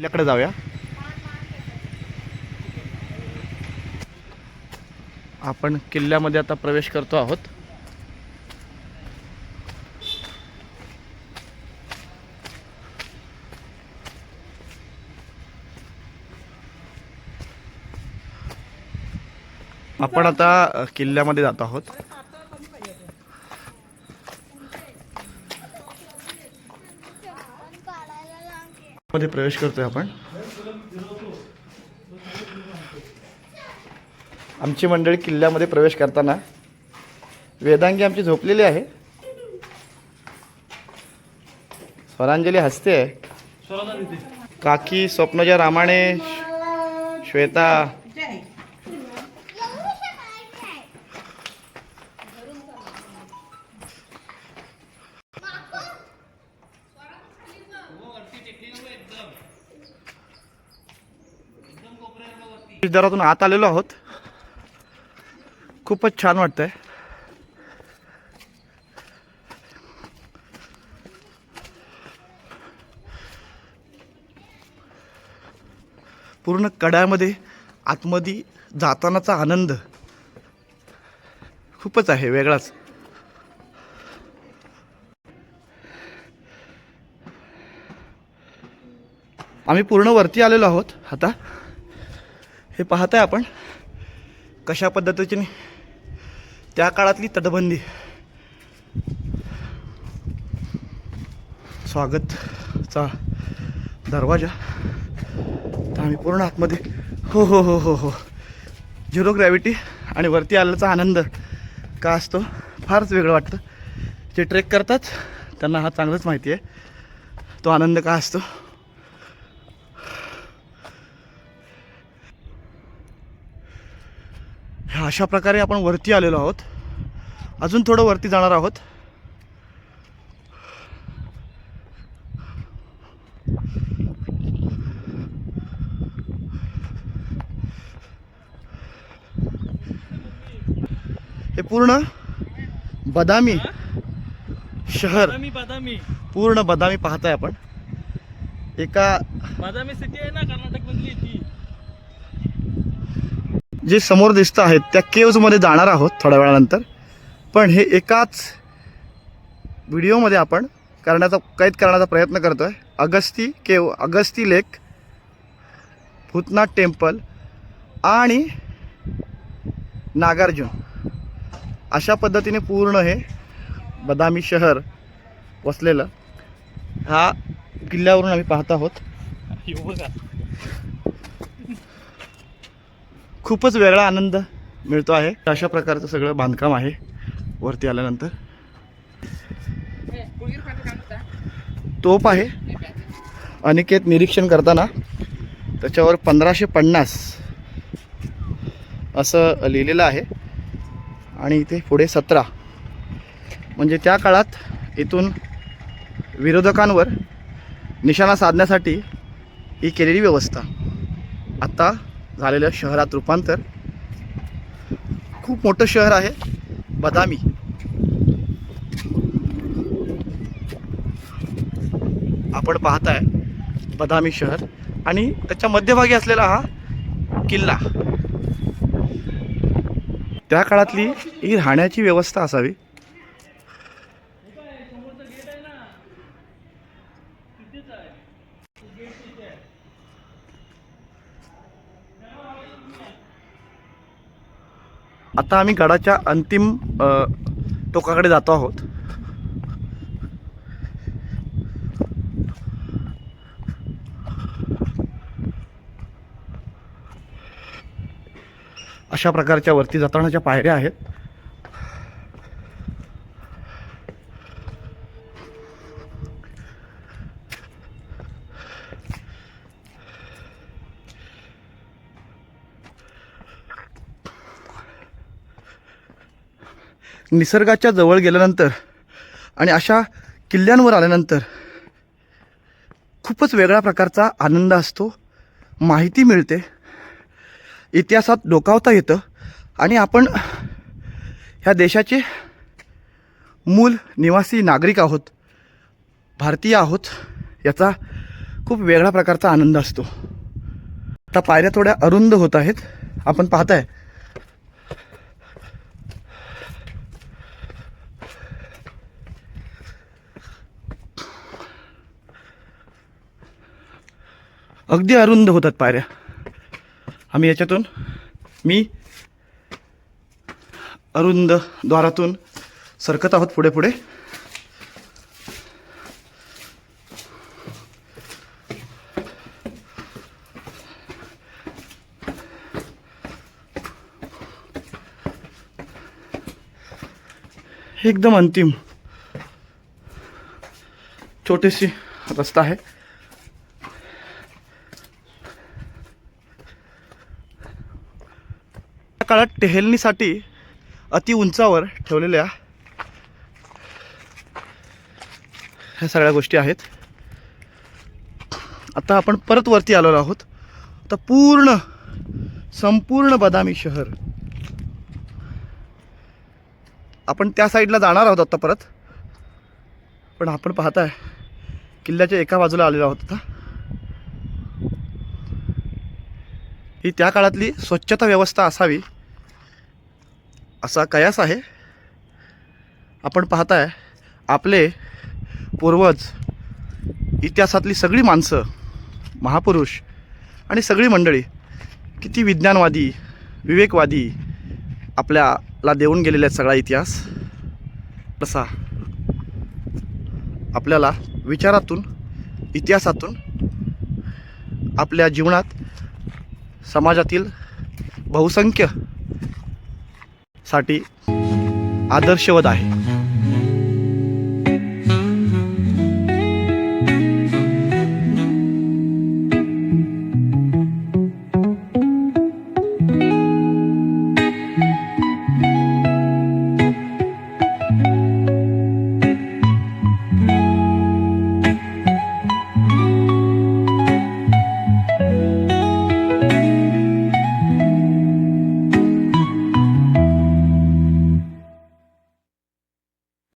किल्ल्याकडे जाऊया. आपण किल्ल्यामध्ये आता प्रवेश करतो आहोत. आपण आता किल्ल्यामध्ये जात आहोत. मध्ये प्रवेश करतोय आपण. आमची मंडळी किल्ल्यामध्ये प्रवेश करताना वेदांगी आमची झोपलेली आहे. स्वरांजली हसते. काकी स्वप्नजा रामाणे श्वेता दरातून आत आलेलो आहोत. खूपच छान वाटतंय. पूर्ण कड्यामध्ये आतमध्ये जातानाचा आनंद खूपच आहे वेगळाच. आम्ही पूर्ण वरती आलेलो आहोत आता. हे पाहताय आपण कशा पद्धतीने त्या काळातली तटबंदी. स्वागतचा दरवाजा. तर आम्ही पूर्ण आतमध्ये. हो हो हो हो हो. झिरो ग्रॅव्हिटी आणि वरती आल्याचा आनंद का असतो? फारच वेगळं वाटतं. जे ट्रेक करतात त्यांना हा चांगलंच माहिती आहे. तो आनंद का असतो? अशा प्रकारे आपण वरती आलेलो आहोत. अजून थोडं वरती जाणार आहोत. हे पूर्ण बदामी शहर. बदामी बदामी. पूर्ण बदामी पाहताय आपण. एका बदामी सिटी आहे ना कर्नाटक मधली ती. जे समोर दिसतं आहेत त्या केव्जमध्ये जाणार आहोत थोड्या वेळानंतर. पण हे एकाच व्हिडिओमध्ये आपण करण्याचा कैद करण्याचा प्रयत्न करतो आहे Agasti cave Agasti lake Bhutnath temple आणि नागार्जुन. अशा पद्धतीने पूर्ण हे बदामी शहर वसलेलं. हा किल्ल्यावरून आम्ही पाहत आहोत. खूपच वेगळा आनंद मिळतो आहे. अशा प्रकारचं सगळं बांधकाम आहे वरती आल्यानंतर. तोप आहे. अनिकेत निरीक्षण करताना त्याच्यावर पंधराशे पन्नास असं लिहिलेलं आहे. आणि इथे पुढे सतरा. म्हणजे त्या काळात इथून विरोधकांवर निशाणा साधण्यासाठी ही केलेली व्यवस्था. आत्ता झालेलं शहरात रूपांतर. खूप मोठं शहर आहे बदामी. आपण पाहताय बदामी शहर आणि त्याच्या मध्यभागी असलेला हा किल्ला. त्या काळातली ही राहण्याची व्यवस्था असावी. आता आम्ही गडाच्या अंतिम टोकाकडे जातो आहोत. अशा प्रकारच्या वरती जातानाच्या पायऱ्या आहेत. निसर्गाच्या जवळ गेल्यानंतर आणि अशा किल्ल्यांवर आल्यानंतर खूपच वेगळ्या प्रकारचा आनंद असतो माहिती मिळते इतिहासात डोकावता येतं आणि आपण ह्या देशाचे मूल निवासी नागरिक आहोत भारतीय आहोत याचा खूप वेगळ्या प्रकारचा आनंद असतो. आता पायऱ्या थोड्या अरुंद होत आहेत आपण पाहताय. अगदी अरुंद होतात पायऱ्या. आम्ही याच्यातून मी अरुंद द्वारातून सरकत आहोत पुढे पुढे. एकदम अंतिम छोटीशी रस्ता आहे. काळात टेहेलणीसाठी अति उंचावर ठेवलेल्या ह्या सगळ्या गोष्टी आहेत. आता आपण परत वरती आलेलो आहोत. तर पूर्ण संपूर्ण बदामी शहर. आपण त्या साईडला जाणार आहोत आता परत. पण आपण पाहताय किल्ल्याच्या एका बाजूला आलेलो आहोत आता. ही त्या काळातली स्वच्छता व्यवस्था असावी. असा कयास आहे? आपण पाहताय आपले पूर्वज इतिहासातली सगळी माणसं महापुरुष आणि सगळी मंडळी किती विज्ञानवादी विवेकवादी आपल्याला देऊन गेलेला आहे सगळा इतिहास? तसा आपल्याला विचारातून इतिहासातून आपल्या जीवनात समाजातील बहुसंख्य साठी आदर्शवत आहे.